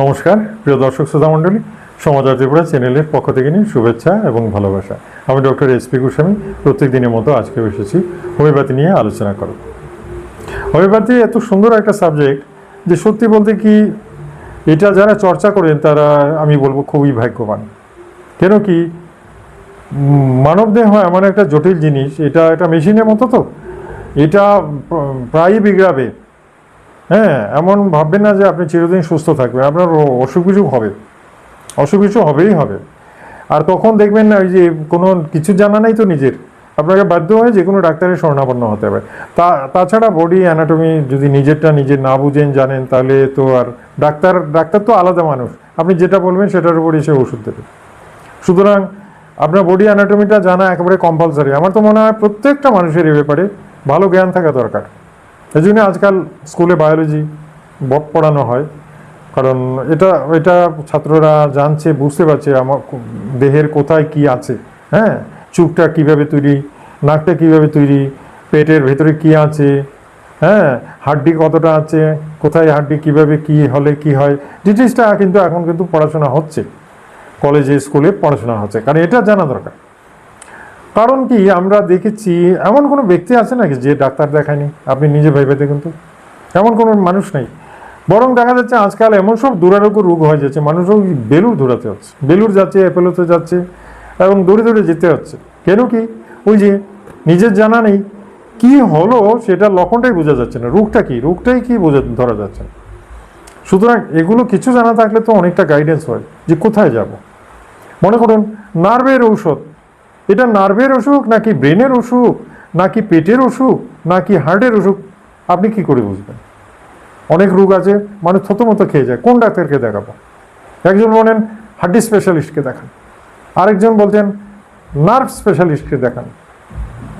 নমস্কার প্রিয় দর্শক শ্রোতা মণ্ডলী সমাচার ত্রিপুরা চ্যানেলের পক্ষ থেকে নিয়ে শুভেচ্ছা এবং ভালোবাসা। আমি ডক্টর এস পি গোস্বামী প্রত্যেক দিনের মতো আজকে এসেছি হোমিওপ্যাথি নিয়ে আলোচনা করো হোমিওপ্যাথি এত সুন্দর একটা সাবজেক্ট যে সত্যি বলতে কি এটা যারা চর্চা করেন তারা আমি বলব খুবই ভাগ্যবান। কেন কি উম, মানবদেহ এমন একটা জটিল জিনিস এটা একটা মেশিনের মতো তো। এটা প্রায়ই বিগড়াবে। হ্যাঁ এমন ভাববেন না যে আপনি চিরদিন সুস্থ থাকবেন। আপনার অসুখ বিসুখ হবে। অসুখ বিসুখ হবেই হবে। আর তখন দেখবেন না, ওই যে কোনো কিছু জানা নাই তো নিজের। আপনাকে বাধ্য হয়ে যে কোনো ডাক্তারের শরণাপন্ন হতে হবে। তা, তাছাড়া বডি অ্যানাটমি যদি নিজেরটা নিজে না বুঝেন, জানেন, তাহলে তো আর ডাক্তার ডাক্তার তো আলাদা মানুষ। আপনি যেটা বলবেন সেটার উপর এসে ওষুধ দেবে। সুতরাং আপনার বডি অ্যানাটমিটা জানা একেবারে কম্পালসারি আমার তো মনে হয় প্রত্যেকটা মানুষের এ ব্যাপারে ভালো জ্ঞান থাকা দরকার। এই জন্য আজকাল স্কুলে বায়োলজি পড়ানো হয়। কারণ এটা এটা ছাত্ররা জানছে, বুঝতে পারছে আমার দেহের কোথায় কি আছে হ্যাঁ? চুপটা কীভাবে তৈরি, নাকটা কীভাবে তৈরি, পেটের ভেতরে কি আছে হ্যাঁ? হাড্ডি কতটা আছে, কোথায় হাড্ডি, কীভাবে কি হলে কি হয় ডিটেলসটা কিন্তু এখন কিন্তু পড়াশোনা হচ্ছে। কলেজে, স্কুলে পড়াশোনা হচ্ছে। কারণ এটা জানা দরকার। কারণ কি, আমরা দেখেছি এমন কোনো ব্যক্তি আছে নাকি যে ডাক্তার দেখায়নি? আপনি নিজে ভেবে দেখুন তো। এমন কোনো মানুষ নেই। বরং দেখা যাচ্ছে আজকাল এমন সব দুরারোগ্য রোগ হয়ে যাচ্ছে মানুষ ওই বেলুর দৌড়াতে হচ্ছে বেলুর যাচ্ছে, অ্যাপেলোতে যাচ্ছে, এবং দৌড়ে দৌড়ে যেতে হচ্ছে। কেন কি? ওই যে নিজের জানা নেই, কি হলো সেটা লক্ষণটাই বোঝা যাচ্ছে না। রোগটা কি? রোগটাই কি বোঝা, ধরা যাচ্ছে না। সুতরাং এগুলো কিছু জানা থাকলে তো অনেকটা গাইডেন্স হয় যে কোথায় যাব। মনে করুন, নার্ভের ঔষধ এটা নার্ভের অসুখ নাকি ব্রেনের অসুখ, নাকি পেটের অসুখ, নাকি হার্টের অসুখ? আপনি কি করে বুঝবেন? অনেক রোগ আছে, মানুষ থতমতো খেয়ে যায়। কোন ডাক্তারকে দেখাবো? একজন বলেন হাড্ডি স্পেশালিস্টকে দেখান। আরেকজন বলছেন, নার্ভ স্পেশালিস্টকে দেখান।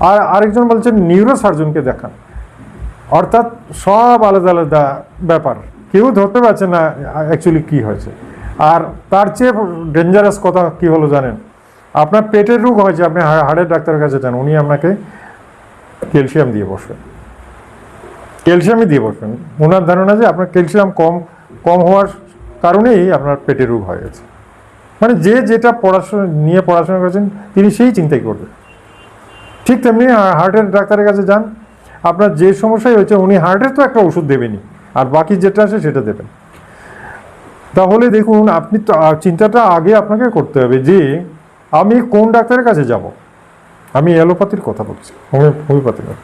আর আরেকজন বলছেন নিউরো সার্জনকে দেখান। অর্থাৎ সব আলাদা আলাদা ব্যাপার। কেউ ধরতে পারছে না অ্যাকচুয়ালি কি হয়েছে। আর তার চেয়ে ডেঞ্জারাস কথা কি হলো জানেন? আপনার পেটের রোগ হয়েছে আপনি হাড়ের ডাক্তারের কাছে যান, উনি আপনাকে ক্যালসিয়াম দিয়ে বসবেন ক্যালসিয়ামই দিয়ে বসবেন। ওনার ধারণা যে আপনার ক্যালসিয়াম কম কম হওয়ার কারণেই আপনার পেটের রোগ হয়ে গেছে। মানে যে যেটা পড়াশোনা, নিয়ে পড়াশোনা করেছেন, তিনি সেই চিন্তাই করবেন। ঠিক তেমনি হার্টের ডাক্তারের কাছে যান, আপনার যে সমস্যাই হয়েছে, উনি হার্টের তো একটা ওষুধ দেবেনই, আর বাকি যেটা আছে সেটা দেবেন। তাহলে দেখুন, আপনি তো চিন্তাটা আগে আপনাকে করতে হবে যে আমি কোন ডাক্তারের কাছে যাব? আমি অ্যালোপ্যাথির কথা বলছি, হোমিও- হোমিওপ্যাথি নয়।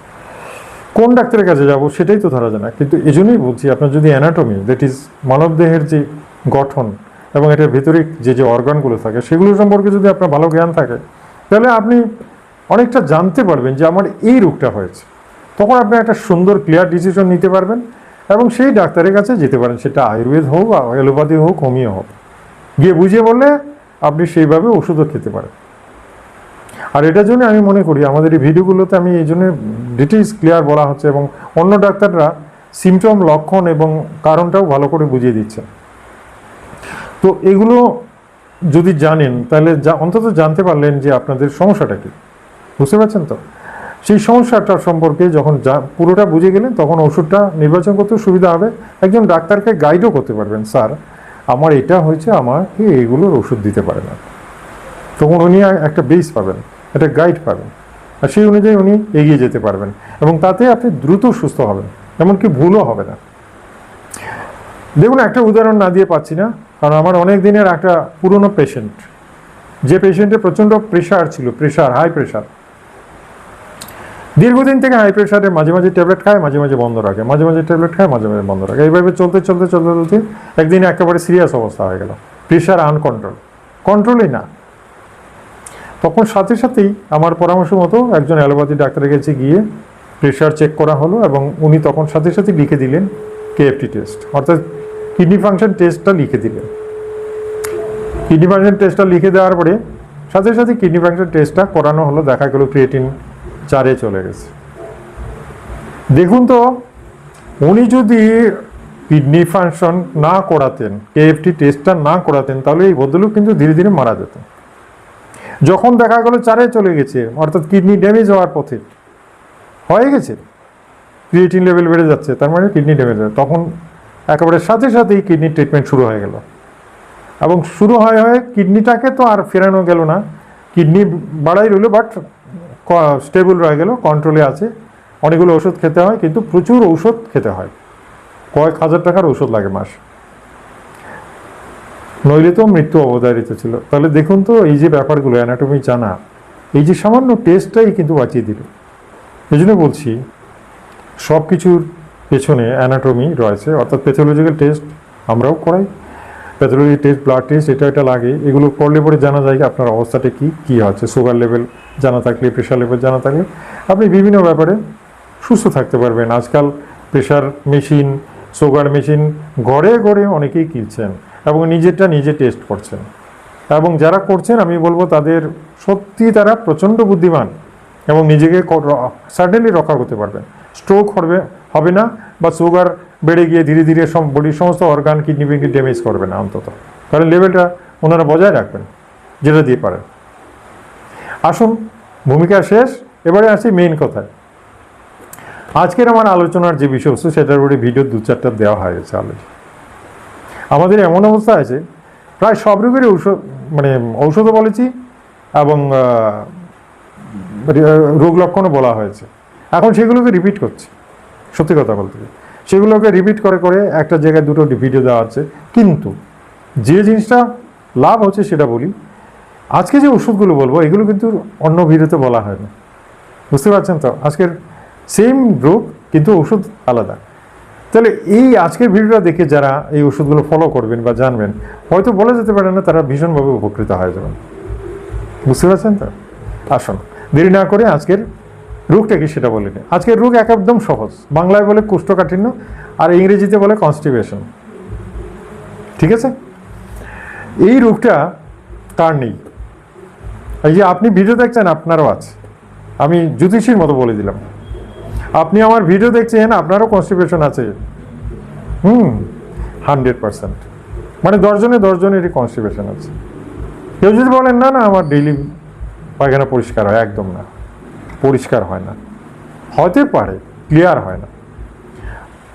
কোন ডাক্তারের কাছে যাব সেটাই তো ধরা যায় না। কিন্তু এই জন্যই বলছি, আপনার যদি অ্যানাটমি দ্যাট ইজ মানবদেহের যে গঠন এবং এটার ভেতরে যে যে অর্গানগুলো থাকে, সেগুলো সম্পর্কে যদি আপনার ভালো জ্ঞান থাকে, তাহলে আপনি অনেকটা জানতে পারবেন যে আমার এই রোগটা হয়েছে। তখন আপনি একটা সুন্দর ক্লিয়ার ডিসিশন নিতে পারবেন এবং সেই ডাক্তারের কাছে যেতে পারেন। সেটা আয়ুর্বেদ হোক অ্যালোপ্যাথি হোক, হোমিও হোক। গিয়ে বুঝিয়ে বললে আপনি সেইভাবে ওষুধও খেতে পারেন। আর এটার জন্য আমি মনে করি, আমাদের এই ভিডিওগুলোতে আমি এই জন্য ডিটেলস ক্লিয়ার বলা হচ্ছে এবং অন্য ডাক্তাররা সিমটম লক্ষণ এবং কারণটাও ভালো করে বুঝিয়ে দিচ্ছে। তো এগুলো যদি জানেন, তাহলে যা- অন্তত জানতে পারলেন যে আপনাদের সমস্যাটা কি। বুঝতে পারছেন তো? সেই সমস্যাটার সম্পর্কে যখন যা, পুরোটা বুঝে গেলেন, তখন ওষুধটা নির্বাচন করতে সুবিধা হবে। একজন ডাক্তারকে গাইডও করতে পারবেন, স্যার। আমার এটা হয়েছে আমাকে এগুলোর ওষুধ দিতে পারে না। তখন উনি একটা বেস পাবেন, একটা গাইড পাবেন, আর সেই অনুযায়ী উনি এগিয়ে যেতে পারবেন এবং তাতে আপনি দ্রুত সুস্থ হবেন, এমনকি ভুলও হবে না। দেখুন, একটা উদাহরণ না দিয়ে পাচ্ছি না, কারণ আমার অনেক দিনের একটা পুরনো পেশেন্ট যে পেশেন্টের প্রচণ্ড প্রেশার ছিল প্রেশার হাই প্রেশার দীর্ঘদিন থেকে হাই প্রেশারে মাঝে মাঝে ট্যাবলেট খায়, মাঝে মাঝে বন্ধ রাখে, মাঝে মাঝে ট্যাবলেট খায়, মাঝে মাঝে বন্ধ রাখে। এইভাবে চলতে চলতে চলতে চলতে একদিন একেবারে সিরিয়াস অবস্থা হয়ে গেল। প্রেশার আনকন্ট্রোল কন্ট্রোলই না। তখন সাথে সাথেই আমার পরামর্শ মতো একজন অ্যালোপ্যাথি ডাক্তারের কাছে গিয়ে প্রেশার চেক করা হলো এবং উনি তখন সাথে সাথে লিখে দিলেন কেএফটি টেস্ট অর্থাৎ কিডনি ফাংশন টেস্টটা লিখে দিলেন। কিডনি ফাংশন টেস্টটা লিখে দেওয়ার পরে সাথে সাথে কিডনি ফাংশন টেস্টটা করানো হলো, দেখা গেল ক্রিয়েটিন চারে চলে গেছে। দেখুন তো, উনি যদি কিডনি ফাংশন না করাতেন, কেএফটি টেস্টটা না করাতেন, তাহলে এই ভদ্রলোক কিন্তু ধীরে ধীরে মারা যেত যখন দেখা গেল চারে চলে গেছে, অর্থাৎ কিডনি ড্যামেজ হওয়ার পথে, হয়ে গেছে। ক্রিয়েটিন লেভেল বেড়ে যাচ্ছে, তার মানে কিডনি ড্যামেজ হয়। তখন একেবারে সাথে সাথেই কিডনির ট্রিটমেন্ট শুরু হয়ে গেল। এবং শুরু হয় হয়ে কিডনিটাকে তো আর ফেরানো গেল না। কিডনি বাড়াই রইল, বাট স্টেবল রয়ে গেল কন্ট্রোলে আছে। অনেকগুলো ওষুধ খেতে হয়, কিন্তু প্রচুর ঔষধ খেতে হয়। কয়েক হাজার টাকার ওষুধ লাগে মাস। নইলে তো মৃত্যু অবধারিত ছিল। তাহলে দেখুন তো এই যে ব্যাপারগুলো অ্যানাটমি জানা, এই যে সামান্য টেস্টটাই কিন্তু বাঁচিয়ে দিল। এই জন্য বলছি সব কিছুর পেছনে অ্যানাটমি রয়েছে, অর্থাৎ প্যাথোলজিক্যাল টেস্ট আমরাও করাই। প্যাথোলজি টেস্ট ব্লাড টেস্ট এটা এটা লাগে। এগুলো করলে পরে জানা যায় আপনার অবস্থাটা কী কী আছে সুগার লেভেল জানা থাকলে প্রেশার লেভেল জানা থাকলে। আপনি বিভিন্ন ব্যাপারে সুস্থ থাকতে পারবেন। আজকাল প্রেশার মেশিন সুগার মেশিন ঘরে ঘরে অনেকেই কিনছেন এবং নিজেরটা নিজে টেস্ট করছেন। এবং যারা করছেন, আমি বলব তাদের সত্যি তারা প্রচণ্ড বুদ্ধিমান এবং নিজেকে সার্টেনলি রক্ষা করতে পারবেন। স্ট্রোক হবে হবে না, বা সুগার বেড়ে গিয়ে ধীরে ধীরে সব বডির সমস্ত অর্গান কিডনি বিডনি ড্যামেজ করবে না অন্তত। কারণ লেভেলটা ওনারা বজায় রাখবেন, যেটা দিয়ে পারেন। আসুন, ভূমিকা শেষ, এবারে আসি মেইন কথায়। আজকের আমার আলোচনার যে বিষয়বস্তু সেটার উপরে ভিডিও দু চারটা দেওয়া হয়েছে আলোচনা আমাদের এমন অবস্থা আছে, প্রায় সব রোগেরই ঔষধ মানে ঔষধও বলেছি এবং রোগ লক্ষণও বলা হয়েছে। এখন সেগুলোকে রিপিট করছি, সত্যি কথা বলতে। সেগুলোকে রিপিট করে করে একটা জায়গায় দুটো ভিডিও দেওয়া হচ্ছে কিন্তু যে জিনিসটা লাভ হচ্ছে সেটা বলি, আজকে যে ওষুধগুলো বলব, এগুলো কিন্তু অন্য ভিডিওতে বলা হয় না। বুঝতে পারছেন তো? আজকের সেম রোগ কিন্তু ওষুধ আলাদা। তাহলে এই আজকের ভিডিওটা দেখে যারা এই ওষুধগুলো ফলো করবেন বা জানবেন, হয়তো বলা যেতে পারে না, তারা ভীষণভাবে উপকৃত হয়ে। যাবেন বুঝতে পারছেন তো? আসুন, দেরি না করে আজকের রোগটা কি সেটা বলে নিই আজকের রোগ এক একদম সহজ। বাংলায় বলে কোষ্ঠকাঠিন্য আর ইংরেজিতে বলে কনস্টিপেশন ঠিক আছে? এই রোগটা তার নেই। এই যে আপনি ভিডিও দেখছেন, আপনারও আছে। আমি জ্যোতিষীর মতো বলে দিলাম। আপনি আমার ভিডিও দেখছেন, আপনারও কনস্টিপেশন আছে। হুম হান্ড্রেড পার্সেন্ট মানে দশজনে দশজনেরই কনস্টিপেশন আছে। কেউ যদি বলেন, না না, আমার ডেইলি পায়খানা পরিষ্কার হয়, একদম না। পরিষ্কার হয় না। হতে পারে ক্লিয়ার হয় না।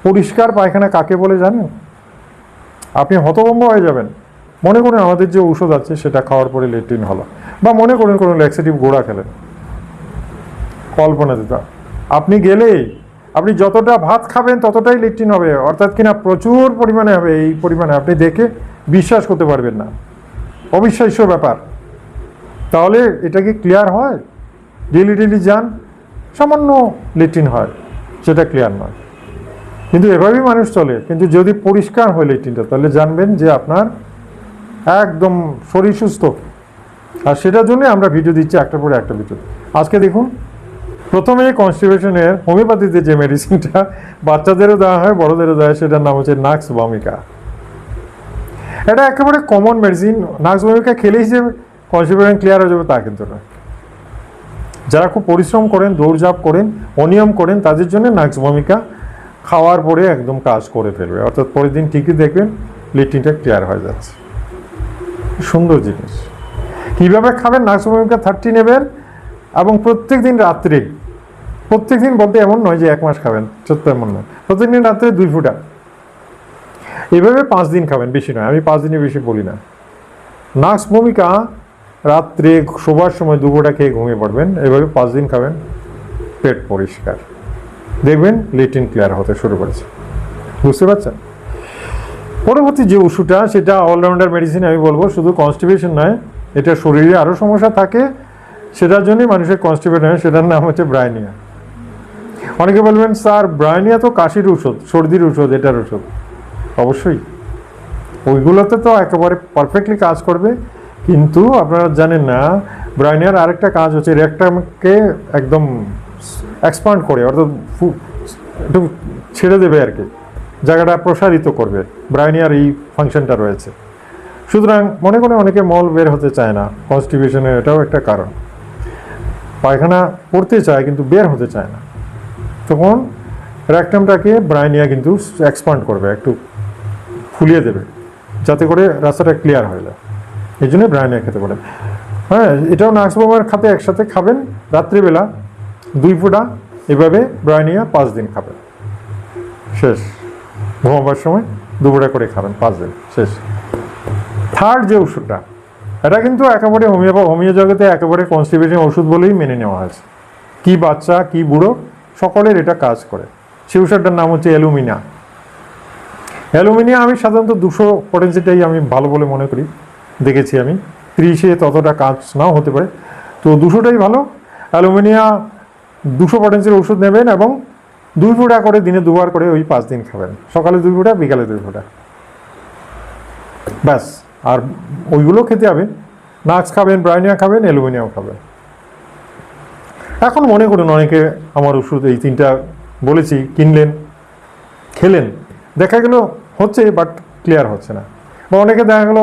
পরিষ্কার পায়খানা কাকে বলে জানেন? আপনি হতভম্ব হয়ে যাবেন। মনে করুন আমাদের যে ঔষধ আছে, সেটা খাওয়ার পরে লেট্রিন হলো। বা মনে করুন কোনো ল্যাক্সেটিভ গোড়া খেলেন। কল্পনা দিতে আপনি গেলেই, আপনি যতটা ভাত খাবেন ততটাই লেট্রিন হবে। অর্থাৎ কিনা প্রচুর পরিমাণে হবে, এই পরিমাণে আপনি দেখে বিশ্বাস করতে পারবেন না। অবিশ্বাস্য ব্যাপার। তাহলে এটা কি ক্লিয়ার হয়? ডেলি ডেলি যান, সামান্য লেট্রিন হয়, সেটা ক্লিয়ার নয়। কিন্তু এভাবেই মানুষ চলে, কিন্তু যদি পরিষ্কার হয় লেট্রিনটা, তাহলে জানবেন যে আপনার একদম শরীর সুস্থ। আর সেটার জন্য আমরা ভিডিও দিচ্ছি একটার পরে একটা ভিডিও আজকে দেখুন, প্রথমে কনস্টিপেশনের হোমিওপ্যাথিতে যে মেডিসিনটা বাচ্চাদেরও দেওয়া হয়, বড়দেরও দেওয়া হয়, সেটার নাম হচ্ছে নাক্স ভমিকা এটা একেবারে কমন মেডিসিন নাক্স ভমিকা খেলেই যে কনস্টিপেশন ক্লিয়ার হয়ে যাবে তা কিন্তু নয়। যারা খুব পরিশ্রম করেন, দৌড়ঝাঁপ করেন, অনিয়ম করেন, তাদের জন্য নাক্স ভূমিকা খাওয়ার পরে একদম কাজ করে ফেলবে। অর্থাৎ পরের দিন ঠিকই দেখবেন লিট্রিনটা ক্লিয়ার হয়ে যাচ্ছে। সুন্দর জিনিস। কীভাবে খাবেন? নাক্স ভূমিকা থার্টি নেবেন এবং প্রত্যেক দিন রাত্রে, প্রত্যেক দিন বলতে এমন নয় যে এক মাস খাবেন, সত্য এমন নয়। প্রত্যেক দিন রাত্রে দুই ফুটা। এভাবে পাঁচ দিন খাবেন, বেশি নয়। আমি পাঁচ দিনের বেশি বলি না। নাক্স ভূমিকা রাত্রে শোবার সময় দুপুরটা খেয়ে ঘুমিয়ে পড়বেন। এভাবে পাঁচ দিন খাবেন, পেট পরিষ্কার। দেখবেন লেট্রিন ক্লিয়ার হতে শুরু করেছে। বুঝতে পারছেন? পরবর্তী যে ওষুধটা, সেটা অলরাউন্ডার মেডিসিন আমি বলব, শুধু কনস্টিপেশন নয়, এটা শরীরে আরও সমস্যা থাকে, সেটার জন্যই মানুষের কনস্টিপেট হয়, সেটার নাম হচ্ছে ব্রাইনিয়া। অনেকে বলবেন, স্যার, ব্রাইনিয়া তো কাশির ওষুধ সর্দির ওষুধ এটার ওষুধ অবশ্যই। ওইগুলোতে তো একেবারে পারফেক্টলি কাজ করবে। কিন্তু আপনারা জানেন না ব্রাইনিয়ার আরেকটা কাজ হচ্ছে রেকটামকে একদম এক্সপান্ড করে, অর্থাৎ একটু ছেড়ে দেবে আর কি, জায়গাটা প্রসারিত করবে ব্রাইনিয়ার এই ফাংশনটা রয়েছে। সুতরাং মনে করে অনেকে মল বের হতে চায় না কনস্টিবিউশনের এটাও একটা কারণ। পায়খানা পড়তে চায় কিন্তু বের হতে চায় না। তখন র্যাকটামটাকে ব্রাইনিয়া কিন্তু এক্সপান্ড করবে, একটু ফুলিয়ে দেবে, যাতে করে রাস্তাটা ক্লিয়ার হয়ে যায়। এই জন্য ব্রায়নিয়া খেতে পারেন। হ্যাঁ এটাও নাক্সবোমার খাতে একসাথে খাবেন। রাত্রিবেলা দুই ফুটা এভাবে ব্রাইনিয়া পাঁচ দিন খাবেন। শেষ। ঘুমাবার সময় দুপুরে করে খাবেন পাঁচ দিন। শেষ। থার্ড যে ওষুধটা, এটা কিন্তু একেবারে হোমিও হোমিও জগতে একেবারে কনস্টিপেশন ওষুধ বলেই মেনে নেওয়া হয়েছে। কি বাচ্চা, কি বুড়ো, সকলের এটা কাজ করে। সেই ওষুধটার নাম হচ্ছে অ্যালুমিনা অ্যালুমিনিয়া আমি সাধারণত দুশো পটেন্সিটাই আমি ভালো বলে মনে করি। দেখেছি আমি। ত্রিশে ততটা কাজ নাও হতে পারে। তো দুশোটাই ভালো। অ্যালুমিনিয়া দুশো পটেন্সির ওষুধ নেবেন এবং দুই ফোঁটা করে দিনে দুবার করে ওই পাঁচ দিন খাবেন। সকালে দুই ফোঁটা, বিকালে দুই ফোঁটা। ব্যাস, আর ওইগুলো খেতে হবে। নাক্স খাবেন, ব্রাইনিয়া খাবেন অ্যালুমিনিয়াম খাবেন। এখন মনে করুন অনেকে আমার ওষুধ এই তিনটা বলেছি, কিনলেন, খেলেন। দেখা গেল হচ্ছে বাট ক্লিয়ার হচ্ছে না। বা অনেকে দেখা গেল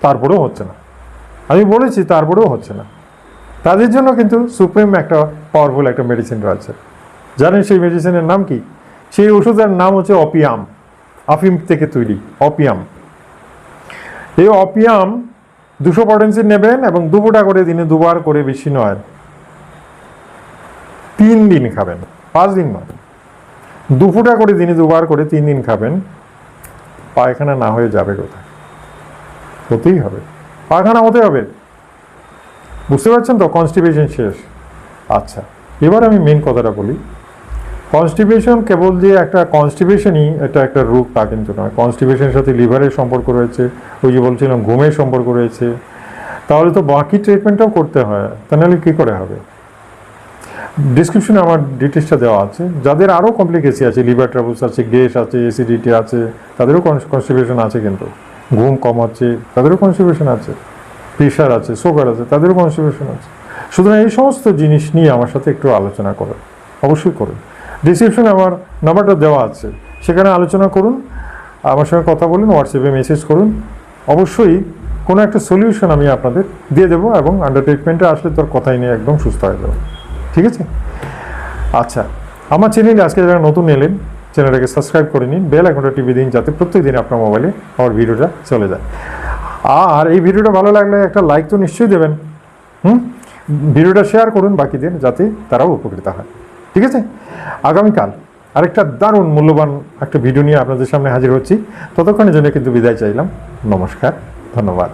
তারপরেও হচ্ছে না। আমি বলেছি তারপরেও হচ্ছে না। তাদের জন্য কিন্তু সুপ্রিম একটা পাওয়ারফুল একটা মেডিসিন রয়েছে। জানেন সেই মেডিসিনের নাম কি? সেই ওষুধের নাম হচ্ছে অপিয়াম আফিম থেকে তৈরি অপিয়াম এই অপিয়াম দুশো পটেন্সি নেবেন এবং দুপুটা করে দিনে দুবার করে বেশি নয়। তিন দিন খাবেন, পাঁচ দিন নয়। দুপুটা করে দিনে দুবার করে তিন দিন খাবেন, পায়খানা না হয়ে যাবে কোথায়? হতেই হবে। পায়খানা হতে হবে। বুঝতে পারছেন তো? কনস্টিপেশন শেষ। আচ্ছা এবার আমি মেন কথাটা বলি। কনস্টিপেশন কেবল যে একটা কনস্টিপেশনই এটা একটা রোগ তা কিন্তু নয়। কনস্টিপেশনের সাথে লিভারের সম্পর্ক রয়েছে, ওই যে বলছিলাম ঘুমের সম্পর্ক রয়েছে। তাহলে তো বাকি ট্রিটমেন্টটাও করতে হয়। তা নাহলে কী করে হবে? ডিসক্রিপশনে আমার ডিটেলসটা দেওয়া আছে। যাদের আরও কমপ্লিকেসি আছে লিভার ট্রাবলস আছে, গ্যাস আছে অ্যাসিডিটি আছে, তাদেরও কনস্টিপেশন আছে কিন্তু। ঘুম কম হচ্ছে তাদেরও কনস্টিপেশন আছে প্রেশার আছে সুগার আছে, তাদেরও কনস্টিপেশন আছে। সুতরাং এই সমস্ত জিনিস নিয়ে আমার সাথে একটু আলোচনা করেন, অবশ্যই করুন। ডিসক্রিপশনে আমার নাম্বারটা দেওয়া আছে, সেখানে আলোচনা করুন, আমার সঙ্গে কথা বলুন হোয়াটসঅ্যাপে মেসেজ করুন। অবশ্যই কোনো একটা সলিউশন আমি আপনাদের দিয়ে দেবো এবং আন্ডার ট্রিটমেন্টে আসলে তোর কথাই নিয়ে একদম সুস্থ হয়ে যাবে। ঠিক আছে? আচ্ছা আমার চ্যানেলে আজকে যারা নতুন এলেন চ্যানেলটাকে সাবস্ক্রাইব করে নিন, বেল আইকনটা টিভি দিন যাতে প্রত্যেক দিন আপনার মোবাইলে আমার ভিডিওটা চলে যায়। আর এই ভিডিওটা ভালো লাগলে একটা লাইক তো নিশ্চয়ই দেবেন। হুম? ভিডিওটা শেয়ার করুন বাকিদের যাতে তারাও উপকৃত হয়। ঠিক আছে? আগামীকাল আরেকটা দারুণ মূল্যবান একটা ভিডিও নিয়ে আপনাদের সামনে হাজির হচ্ছি। ততক্ষণের জন্য কিন্তু বিদায় চাইলাম। নমস্কার, ধন্যবাদ।